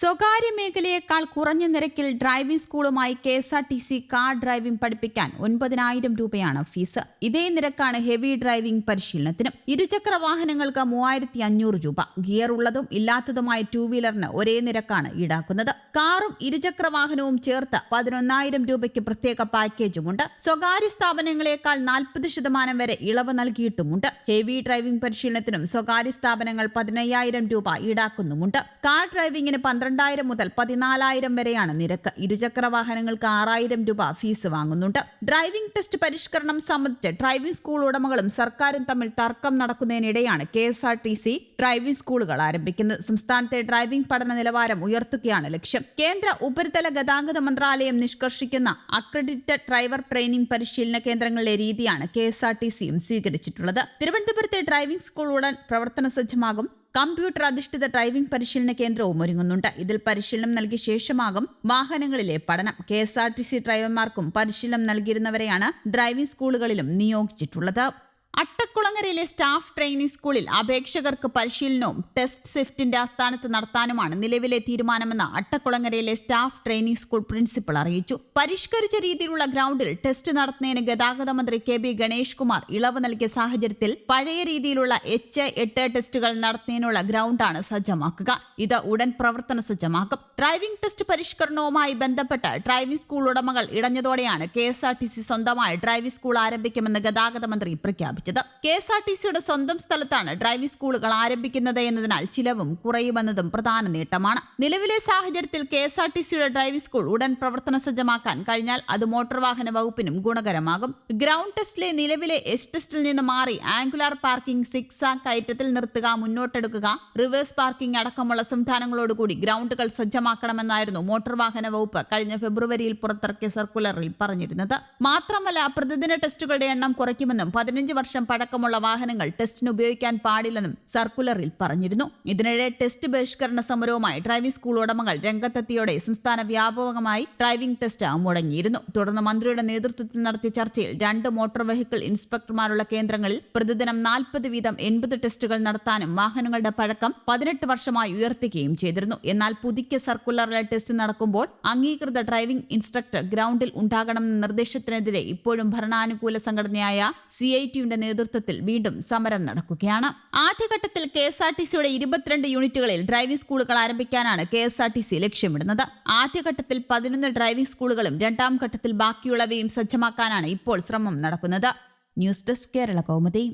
സ്വകാര്യ മേഖലയേക്കാൾ കുറഞ്ഞ നിരക്കിൽ driving സ്കൂളുമായി K S R T C car driving പഠിപ്പിക്കാൻ ഒൻപതിനായിരം രൂപയാണ് ഫീസ്. ഇതേ നിരക്കാണ് ഹെവി ഡ്രൈവിംഗ് പരിശീലനത്തിനും. ഇരുചക്ര വാഹനങ്ങൾക്ക് മൂവായിരത്തി അഞ്ഞൂറ് രൂപ. ഗിയർ ഉള്ളതും ഇല്ലാത്തതുമായ ടൂ വീലറിന് ഒരേ നിരക്കാണ് ഈടാക്കുന്നത്. കാറും ഇരുചക്ര വാഹനവും ചേർത്ത് പതിനൊന്നായിരം രൂപയ്ക്ക് പ്രത്യേക പാക്കേജുമുണ്ട്. സ്വകാര്യ സ്ഥാപനങ്ങളെക്കാൾ നാൽപ്പത് ശതമാനം വരെ ഇളവ് നൽകിയിട്ടുമുണ്ട്. ഹെവി ഡ്രൈവിംഗ് പരിശീലനത്തിനും സ്വകാര്യ സ്ഥാപനങ്ങൾ പതിനയ്യായിരം രൂപ ഈടാക്കുന്നുമുണ്ട്. കാർ ഡ്രൈവിംഗിന് പന്ത്രണ്ടായിരം മുതൽ പതിനാലായിരം വരെയാണ് നിരക്ക്. ഇരുചക്ര വാഹനങ്ങൾക്ക് ആറായിരം രൂപ ഫീസ് വാങ്ങുന്നുണ്ട്. ഡ്രൈവിംഗ് ടെസ്റ്റ് പരിഷ്കരണം സംബന്ധിച്ച് ഡ്രൈവിംഗ് സ്കൂൾ ഉടമകളും സർക്കാരും തമ്മിൽ തർക്കം നടക്കുന്നതിനിടെയാണ് K S R T C driving സ്കൂളുകൾ ആരംഭിക്കുന്നത്. സംസ്ഥാനത്തെ ഡ്രൈവിംഗ് പഠന നിലവാരം ഉയർത്തുകയാണ് ലക്ഷ്യം. കേന്ദ്ര ഉപരിതല ഗതാഗത മന്ത്രാലയം നിഷ്കർഷിക്കുന്ന അക്രഡിറ്റഡ് ഡ്രൈവർ ട്രെയിനിംഗ് പരിശീലന കേന്ദ്രങ്ങളിലെ രീതിയാണ് കെ എസ് ആർ ടി സിയും സ്വീകരിച്ചിട്ടുള്ളത്. തിരുവനന്തപുരത്തെ ഡ്രൈവിംഗ് സ്കൂൾ ഉടൻ പ്രവർത്തന സജ്ജമാകും. കമ്പ്യൂട്ടർ അധിഷ്ഠിത ഡ്രൈവിംഗ് പരിശീലന കേന്ദ്രവും ഒരുങ്ങുന്നുണ്ട്. ഇതിൽ പരിശീലനം നൽകിയ ശേഷമാകും വാഹനങ്ങളിലെ പഠനം. K S R T C ഡ്രൈവർമാർക്കും പരിശീലനം നൽകിയിരുന്നവരെയാണ് ഡ്രൈവിംഗ് സ്കൂളുകളിലും നിയോഗിച്ചിട്ടുള്ളത്. അട്ടക്കുളങ്ങരയിലെ സ്റ്റാഫ് ട്രെയിനിങ് സ്കൂളിൽ അപേക്ഷകർക്ക് പരിശീലനവും ടെസ്റ്റ് സ്വിഫ്റ്റിന്റെ ആസ്ഥാനത്ത് നടത്താനുമാണ് നിലവിലെ തീരുമാനമെന്ന് അട്ടക്കുളങ്ങരയിലെ സ്റ്റാഫ് ട്രെയിനിങ് സ്കൂൾ പ്രിൻസിപ്പൽ അറിയിച്ചു. പരിഷ്കരിച്ച രീതിയിലുള്ള ഗ്രൗണ്ടിൽ ടെസ്റ്റ് നടത്തുന്നതിന് ഗതാഗത മന്ത്രി കെ ബി ഗണേഷ് കുമാർ ഇളവ് നൽകിയ സാഹചര്യത്തിൽ പഴയ രീതിയിലുള്ള എച്ച് എട്ട് ടെസ്റ്റുകൾ നടത്തുന്നതിനുള്ള ഗ്രൗണ്ടാണ് സജ്ജമാക്കുക. ഇത് ഉടൻ പ്രവർത്തന സജ്ജമാക്കും. ഡ്രൈവിംഗ് ടെസ്റ്റ് പരിഷ്കരണവുമായി ബന്ധപ്പെട്ട് ഡ്രൈവിംഗ് സ്കൂൾ ഉടമകൾ ഇടഞ്ഞതോടെയാണ് കെ സ്വന്തമായി ഡ്രൈവിംഗ് സ്കൂൾ ആരംഭിക്കുമെന്ന് ഗതാഗത മന്ത്രി പ്രഖ്യാപിച്ചത് കെ എസ് ആർ ടി സിയുടെ സ്വന്തം സ്ഥലത്താണ് ഡ്രൈവിംഗ് സ്കൂളുകൾ ആരംഭിക്കുന്നത് എന്നതിനാൽ ചിലവും കുറയുമെന്നതും പ്രധാന നേട്ടമാണ്. നിലവിലെ സാഹചര്യത്തിൽ കെ എസ് ആർ ടി സിയുടെ ഡ്രൈവിംഗ് സ്കൂൾ ഉടൻ പ്രവർത്തന സജ്ജമാക്കാൻ കഴിഞ്ഞാൽ അത് മോട്ടോർ വാഹന വകുപ്പിനും ഗുണകരമാകും. ഗ്രൗണ്ട് ടെസ്റ്റിലെ നിലവിലെ എസ് ടെസ്റ്റിൽ നിന്ന് മാറി ആംഗുലാർ പാർക്കിംഗ് സിക്സ് കയറ്റത്തിൽ നിർത്തുക മുന്നോട്ടെടുക്കുക റിവേഴ്സ് പാർക്കിംഗ് അടക്കമുള്ള സംവിധാനങ്ങളോടുകൂടി ഗ്രൗണ്ടുകൾ സജ്ജമാക്കണമെന്നായിരുന്നു മോട്ടോർ വാഹന വകുപ്പ് കഴിഞ്ഞ ഫെബ്രുവരിയിൽ പുറത്തിറക്കിയ സർക്കുലറിൽ പറഞ്ഞിരുന്നത്. മാത്രമല്ല പ്രതിദിന ടെസ്റ്റുകളുടെ എണ്ണം കുറയ്ക്കുമെന്നും പതിനഞ്ച് വർഷം പഴക്കമുള്ള വാഹനങ്ങൾ ടെസ്റ്റിന് ഉപയോഗിക്കാൻ പാടില്ലെന്നും സർക്കുലറിൽ പറഞ്ഞിരുന്നു. ഇതിനിടെ ടെസ്റ്റ് ബഹിഷ്കരണ സമരവുമായി ഡ്രൈവിംഗ് സ്കൂൾ ഉടമകൾ രംഗത്തെത്തിയോടെ സംസ്ഥാന വ്യാപകമായി ഡ്രൈവിംഗ് ടെസ്റ്റ് മുടങ്ങിയിരുന്നു. തുടർന്ന് മന്ത്രിയുടെ നേതൃത്വത്തിൽ നടത്തിയ ചർച്ചയിൽ രണ്ട് മോട്ടോർ വെഹിക്കിൾ ഇൻസ്പെക്ടർമാരുള്ള കേന്ദ്രങ്ങളിൽ പ്രതിദിനം നാൽപ്പത് വീതം എൺപത് ടെസ്റ്റുകൾ നടത്താനും വാഹനങ്ങളുടെ പഴക്കം പതിനെട്ട് വർഷമായി ഉയർത്തുകയും ചെയ്തിരുന്നു. എന്നാൽ പുതുക്കിയ സർക്കുലറിലെ ടെസ്റ്റ് നടക്കുമ്പോൾ അംഗീകൃത ഡ്രൈവിംഗ് ഇൻസ്ട്രക്ടർ ഗ്രൗണ്ടിൽ ഉണ്ടാകണമെന്ന നിർദ്ദേശത്തിനെതിരെ ഇപ്പോഴും ഭരണാനുകൂല സംഘടനയായ സി ഐ ടിയുടെ നേതൃത്വത്തിൽ വീണ്ടും സമരം നടക്കുകയാണ്. ആദ്യഘട്ടത്തിൽ കെ എസ് ആർ ടി സിയുടെ ഇരുപത്തിരണ്ട് യൂണിറ്റുകളിൽ ഡ്രൈവിംഗ് സ്കൂളുകൾ ആരംഭിക്കാനാണ് K S R T C ലക്ഷ്യമിടുന്നത്. ആദ്യഘട്ടത്തിൽ പതിനൊന്ന് ഡ്രൈവിംഗ് സ്കൂളുകളും രണ്ടാം ഘട്ടത്തിൽ ബാക്കിയുള്ളവയും സജ്ജമാക്കാനാണ് ഇപ്പോൾ ശ്രമം നടക്കുന്നത്. News desk Kerala Kaumudi.